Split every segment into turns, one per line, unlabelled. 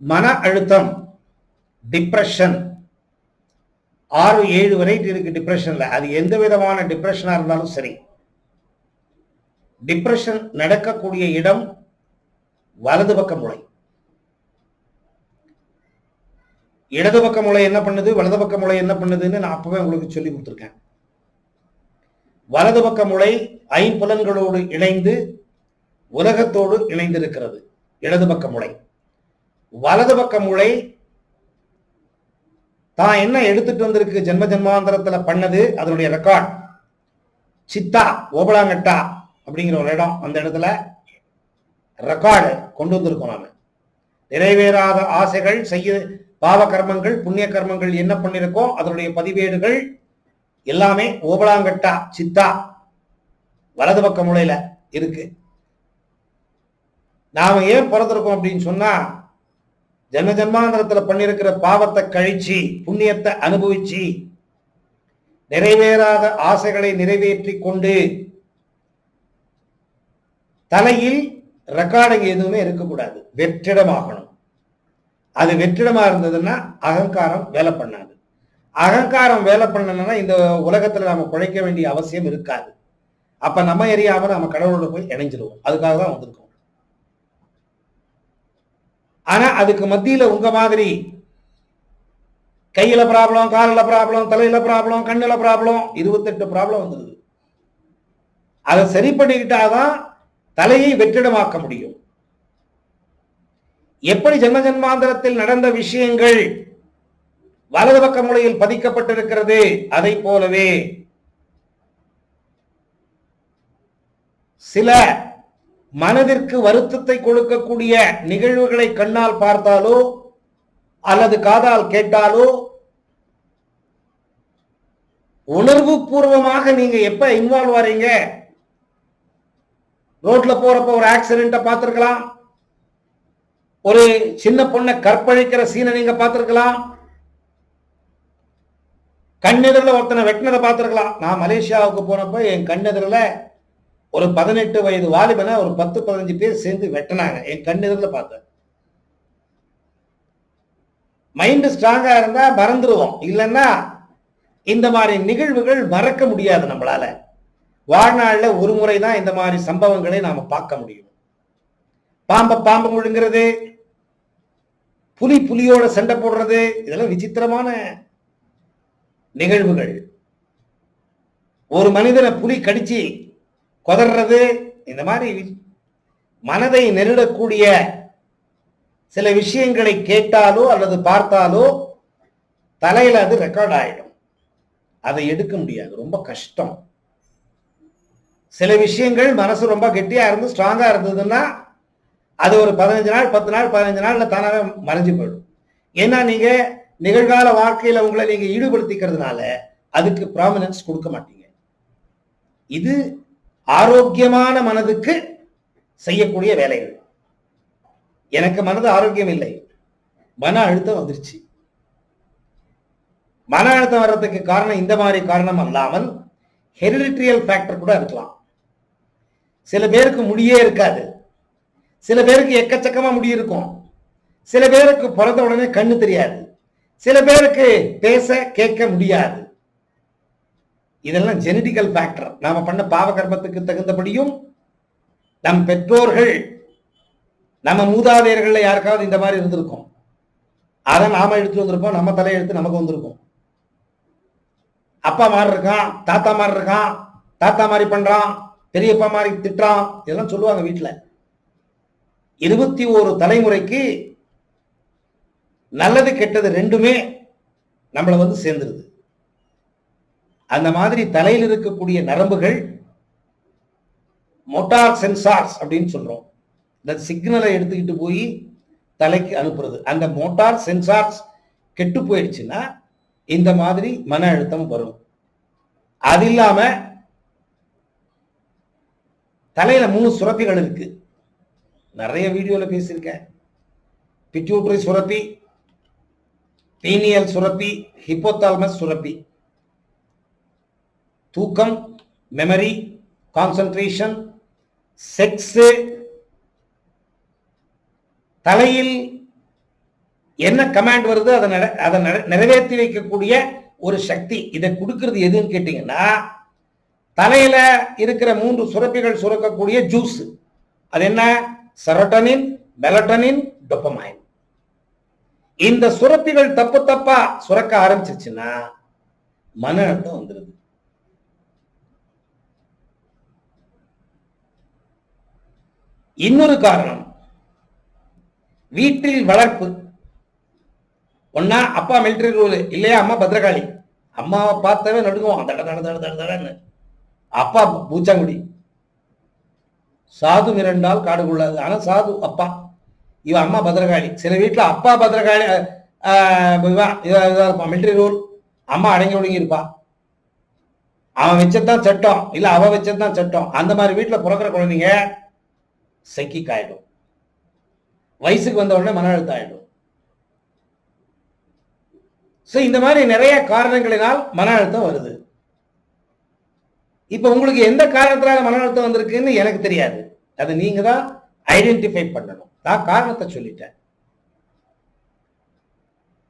மன அழுத்தம் டிப்ரெஷன் ஆறு ஏழு வெரைட்டி இருக்கு டிப்ரெஷன்ல அது எந்த விதமான டிப்ரெஷனா இருந்தாலும் சரி. டிப்ரெஷன் நடக்கக்கூடிய இடம் வலது பக்க மூளை இடது பக்க மூளை என்ன பண்ணுது? வலது பக்க மூளை என்ன பண்ணுதுன்னு நான் அப்பவே உங்களுக்கு சொல்லி கொடுத்துருக்கேன். வலது பக்க மூளை ஐம்புலன்களோடு இணைந்து உலகத்தோடு இணைந்திருக்கிறது. இடது பக்க மூளை வலது பக்க மூளை. தான் என்ன எடுத்துட்டு வந்திருக்கு? ஜென்ம ஜென்மாந்தரத்துல பண்ணது அதனுடைய ரெக்கார்ட் சித்தா ஓபலாங்கட்டா அப்படிங்கிற ஒரு இடம் அந்த இடத்துல ரெக்கார்டு கொண்டு வந்திருக்கோம் நாம. நிறைவேறாத ஆசைகள் செய்ய பாவ கர்மங்கள் புண்ணிய கர்மங்கள் என்ன பண்ணிருக்கோம் அதனுடைய பதிவேடுகள் எல்லாமே ஓபலாங்கட்டா சித்தா வலது பக்க மூலையில இருக்கு. நாம ஏன் பிறந்திருக்கோம் அப்படின்னு சொன்னா ஜென்ம ஜென்மாந்திரத்துல பண்ணிருக்கிற பாவத்தை கழிச்சு புண்ணியத்தை அனுபவிச்சு நிறைவேறாத ஆசைகளை நிறைவேற்றி கொண்டு தலையில் ரெக்கார்டிங் எதுவுமே இருக்கக்கூடாது. வெற்றிடமாகணும். அது வெற்றிடமா இருந்ததுன்னா அகங்காரம் வேலை பண்ணாது. அகங்காரம் வேலை பண்ணணும்னா இந்த உலகத்துல நாம குழைக்க வேண்டிய அவசியம் இருக்காது. அப்ப நம்ம எரியாம நம்ம கடவுளோட போய் இணைஞ்சிருவோம். அதுக்காக தான் வந்திருக்கோம். ஆனா அதுக்கு மத்தியில உங்க மாதிரி கையில ப்ராப்ளம் காலில் ப்ராப்ளம் தலையில ப்ராப்ளம் கண்ணுல ப்ராப்ளம் இருபத்தெட்டு ப்ராப்ளம் வந்துருது அதை சரி பண்ணிக்கிட்டாதான் தலையை வெற்றிடமாக்க முடியும். எப்படி ஜென்ம ஜென்மாந்திரத்தில் நடந்த விஷயங்கள் வலது பக்க மூலையில் பதிக்கப்பட்டிருக்கிறது அதை போலவே சில மனதிற்கு வருத்தத்தை கொடுக்கக்கூடிய நிகழ்வுகளை கண்ணால் பார்த்தாலோ அல்லது காதால் கேட்டாலோ உணர்வு பூர்வமாக நீங்க எப்ப இன்வால்வ் ஆறீங்க? ரோட்ல போறப்ப ஒரு ஆக்சிடென்ட பார்த்திருக்கலாம். ஒரு சின்ன பொண்ணை கற்பழிக்கிற சீனை நீங்க பார்த்திருக்கலாம். கண்ணெதிரில் ஒருத்தனை வெட்டினதை பார்த்திருக்கலாம். நான் மலேசியாவுக்கு போனப்ப என் கண்ணெதிரில் ஒரு பதினெட்டு வயது வாலிபனை ஒரு பத்து பதினஞ்சு பேர் சேர்ந்து வெட்டினாங்க. என் கண்ணெதிரில் பார்த்தேன். மைண்டு ஸ்ட்ராங்காக இருந்தால் மறந்துடுவோம் இல்லைன்னா இந்த மாதிரி நிகழ்வுகள் மறக்க முடியாது நம்மளால. வாழ்நாளில் ஒரு முறை தான் இந்த மாதிரி சம்பவங்களை நாம் பார்க்க முடியும். பாம்பை பாம்பு முழுங்கிறது புலி புலியோட சண்டை போடுறது இதெல்லாம் விசித்திரமான நிகழ்வுகள். ஒரு மனிதனை புலி கடிச்சு கொதறது இந்த மாதிரி மனதை நெருடக்கூடிய சில விஷயங்களை கேட்டாலோ அல்லது பார்த்தாலோ தலையில அது ரெக்கார்ட் ஆயிடும். அதை எடுக்க முடியாது. ரொம்ப கஷ்டம். சில விஷயங்கள் மனசு ரொம்ப கெட்டியா இருந்து ஸ்ட்ராங்கா இருந்ததுன்னா அது ஒரு பதினஞ்சு நாள் பத்து நாள் பதினஞ்சு நாள்ல தானாவே மறைஞ்சு போயிடும். ஏன்னா நீங்க நிகழ்கால வாழ்க்கையில உங்களை நீங்க ஈடுபடுத்திக்கிறதுனால அதுக்கு ப்ராமினன்ஸ் கொடுக்க மாட்டீங்க. இது ஆரோக்கியமான மனதுக்கு செய்யக்கூடிய வேலைகள். எனக்கு மனது ஆரோக்கியம் இல்லை. மன அழுத்தம் வந்துருச்சு. மன அழுத்தம் வர்றதுக்கு காரணம் இந்த மாதிரி காரணம் அல்லாமல் ஹெரிடிட்ரியல் ஃபேக்டர் கூட இருக்கலாம். சில பேருக்கு முடியே இருக்காது. சில பேருக்கு எக்கச்சக்கமா முடி இருக்கும். சில பேருக்கு பிறந்த உடனே கண்ணு தெரியாது. சில பேருக்கு பேச கேட்க முடியாது. இதெல்லாம் ஜெனடிக்கல் ஃபேக்டர் நாம பண்ண பாவ கர்மத்துக்கு தகுந்தபடியும் நம் பெற்றோர்கள் நம்ம மூதாதையர்கள்ல யாருக்காவது இந்த மாதிரி இருந்திருக்கும். அதை நாம எடுத்து வந்திருக்கோம் நம்ம தலையெழுத்து நமக்கு வந்திருக்கும். அப்பா மாதிரி இருக்கான் தாத்தா மாதிரி இருக்கான் தாத்தா மாதிரி பண்றான் பெரியப்பா மாதிரி திட்டுறான் இதெல்லாம் சொல்லுவாங்க வீட்டுல இருபத்தி ஒரு தலைமுறைக்கு நல்லது கெட்டது ரெண்டுமே நம்மளை வந்து சேர்ந்துருது. அந்த மாதிரி தலையில் இருக்கக்கூடிய நரம்புகள் மோட்டார் சென்சார்ஸ் அப்படின்னு சொல்றோம். இந்த சிக்னலை எடுத்துக்கிட்டு போய் தலைக்கு அனுப்புறது. அந்த மோட்டார் சென்சார்ஸ் கெட்டு போயிடுச்சுன்னா இந்த மாதிரி மன அழுத்தம் வரும். அது இல்லாம தலையில மூணு சுரப்பிகள் இருக்கு. நிறைய வீடியோல பேசியிருக்கேன். பிட்யூட்டரி சுரப்பி பீனியல் சுரப்பி ஹிப்போத்தால்மஸ் சுரப்பி. தூக்கம் மெமரி கான்சன்ட்ரேஷன் செக்ஸு தலையில் என்ன கமாண்ட் வருது அதை நட- அதை நிறைவேற்றி வைக்கக்கூடிய ஒரு சக்தி. இதை கொடுக்கறது எதுன்னு கேட்டீங்கன்னா தலையில இருக்கிற மூன்று சுரப்பிகள் சுரக்கக்கூடிய ஜூஸ் அது என்ன? செரோட்டனின் மெலட்டனின் டொப்பமைன் இந்த சுரப்பிகள் தப்பு தப்பா சுரக்க ஆரம்பிச்சிருச்சுன்னா மன அழுத்தம் வந்துடுது இன்னொரு காரணம். வீட்டில் வளர்ப்பு. ஒன்னா அப்பா மிலிட்டரி ரூல் இல்லையா அம்மா பத்திரகாளி? அம்மாவை பார்த்தவே நடுங்குவோம் தட தட தட தடன்னு. அப்பா பூச்சாங்குடி. சாது மிரண்டால் காடு கொள்ளாது. ஆனால் சாது அப்பா. இவன் அம்மா பத்திரகாளி. சில வீட்டில் அப்பா பத்திரகாளி இருப்பான் மிலிட்டரி ரூல் அம்மா அடங்கி ஒடுங்கி இருப்பா அவன் வச்சதுதான் சட்டம். இல்லை அவன் வச்சதுதான் சட்டம். அந்த மாதிரி வீட்டில் பிறக்கிற குழந்தைங்க செக்கிக் ஆயிடும் வயசுக்கு வந்த உடனே மன அழுத்தம் ஆயிடும் ஸோ இந்த மாதிரி நிறைய காரணங்களினால் மன அழுத்தம் வருது. இப்போ உங்களுக்கு எந்த காரணத்தினால மன அழுத்தம் வந்திருக்குன்னு எனக்கு தெரியாது. அது நீங்க தான் ஐடென்டிஃபை பண்ணணும். நான் காரணத்தை சொல்லிட்டேன்.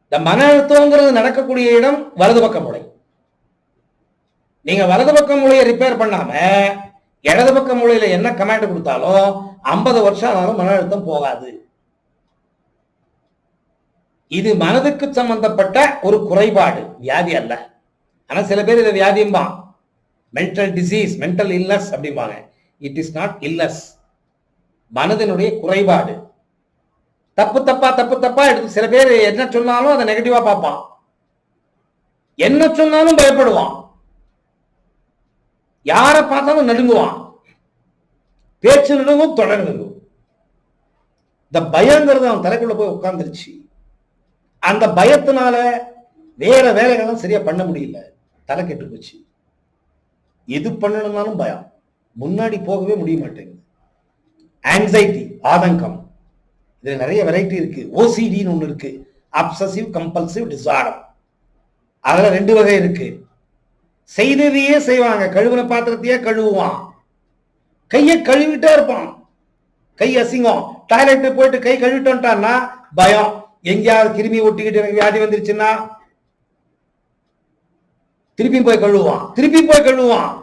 இந்த மன அழுத்தங்கிறது நடக்கக்கூடிய இடம் வலது பக்க மூளை நீங்க வலது பக்க மூளையை ரிப்பேர் பண்ணாம இடது பக்க மூளையில என்ன கமாண்ட் கொடுத்தாலும் ஐம்பது வருஷம் ஆனாலும் மன அழுத்தம் போகாது. இது மனதுக்கு சம்பந்தப்பட்ட ஒரு குறைபாடு வியாதி அல்ல. ஆனா சில பேர் இதை வியாதியும்பான் மென்டல் டிசீஸ் மென்டல் இல்லஸ் அப்படிம்பாங்க. இட் இஸ் நாட் இல்லஸ் மனதினுடைய குறைபாடு. தப்பு தப்பா தப்பு தப்பா எடுத்து சில பேர் என்ன சொன்னாலும் அதை நெகட்டிவா பார்ப்பான். என்ன சொன்னாலும் பயப்படுவான். யாரை பார்த்தாலும் நடுங்குவான். பேச்சு நடுங்கும் தொடர் நடுங்கும். இந்த பயங்கிறது அவன் தலைக்குள்ள போய் உட்கார்ந்துருச்சு. அந்த பயத்தினால வேற வேலைகள்லாம் சரியா பண்ண முடியல. தலை கெட்டு போச்சு. எது பண்ணணும்னாலும் பயம். முன்னாடி போகவே முடிய மாட்டேங்குது. ஆங்ஸைட்டி ஆதங்கம். இதுல நிறைய வெரைட்டி இருக்கு. ஓசிடின்னு ஒன்று இருக்கு. அப்சசிவ் கம்பல்சிவ் டிசார்டர் அதுல ரெண்டு வகை இருக்கு. செய்ததையே செய்வாங்க. கழுவுன பாத்திரத்தையே கழுவுவான். கையை கழுவிட்டே இருப்பான். கை அசிங்கம். டாய்லெட் போயிட்டு கை கழுவிட்டு பயம். எங்கேயாவது கிருமி ஒட்டிக்கிட்டு எனக்கு வியாதி வந்துருச்சுன்னா திருப்பி போய் கழுவுவான். திருப்பி போய் கழுவுவான்.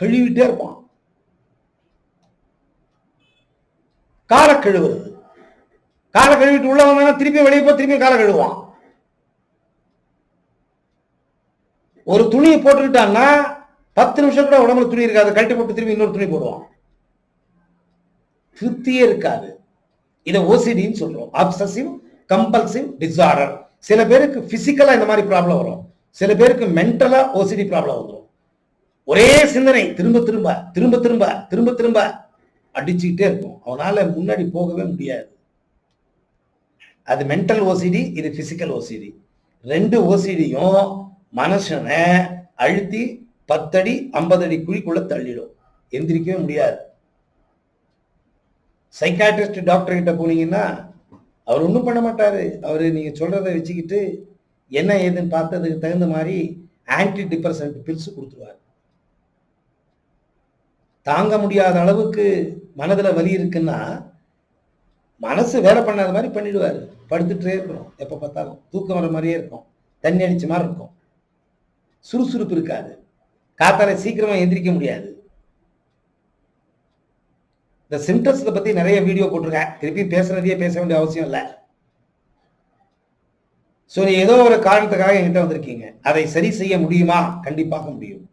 கழுவிட்டே இருப்பான். காலை கழுவுறது. காலை கழுவிட்டு உள்ள வந்தானா திருப்பி வெளியே போய் திருப்பி காலை கழுவுவான். ஒரு துணியை போட்டுக்கிட்டான்னா பத்து நிமிஷம் கூட உடம்புல துணி இருக்காது. கழட்டி போட்டு திரும்பி இன்னொரு துணி போடுவான். திருப்தியே இருக்காது. இதை ஓசிடின்னு சொல்றோம். அப்சசிவ் கம்பல்சிவ் டிசார்டர் சில பேருக்கு பிசிக்கலா இந்த மாதிரி ப்ராப்ளம் வரும். சில பேருக்கு மென்டலா ஓசிடி ப்ராப்ளம் வந்துடும் ஒரே சிந்தனை. திரும்ப திரும்ப திரும்ப திரும்ப திரும்ப திரும்ப அடிச்சுக்கிட்டே இருக்கும். அவனால முன்னாடி போகவே முடியாது. அது மென்டல் ஓசிடி இது பிசிக்கல் ஓசிடி ரெண்டு ஓசிடியும் மனுஷனை அழுத்தி பத்தடி ஐம்பது அடி குழிக்குள்ள தள்ளிடும். எந்திரிக்கவே முடியாது. சைக்காட்ரிஸ்ட் டாக்டர் கிட்ட போனீங்கன்னா அவர் ஒன்றும் பண்ண மாட்டாரு. அவர் நீங்கள் சொல்கிறத வச்சுக்கிட்டு என்ன ஏதுன்னு பார்த்ததுக்கு தகுந்த மாதிரி ஆன்டி டிப்ரெசன்ட் பில்ஸ் கொடுத்துருவார். தாங்க முடியாத அளவுக்கு மனதில் வலி இருக்குன்னா மனசு வேலை பண்ணாத மாதிரி பண்ணிடுவார். படுத்துட்டே இருக்கணும் எப்போ பார்த்தாலும். தூக்கம் வர மாதிரியே இருக்கும். தண்ணி அடிச்ச மாதிரி இருக்கும். சுறுசுறுப்பு இருக்காது. காத்தால சீக்கிரமா எந்திரிக்க முடியாது. இந்த சிம்டம்ஸை பத்தி நிறைய வீடியோ போட்டிருக்கேன். திருப்பி பேசுறதையே பேச வேண்டிய அவசியம் இல்லை. ஸோ நீ ஏதோ ஒரு காரணத்துக்காக என்கிட்ட வந்திருக்கீங்க. அதை சரி செய்ய முடியுமா? கண்டிப்பாக முடியும்.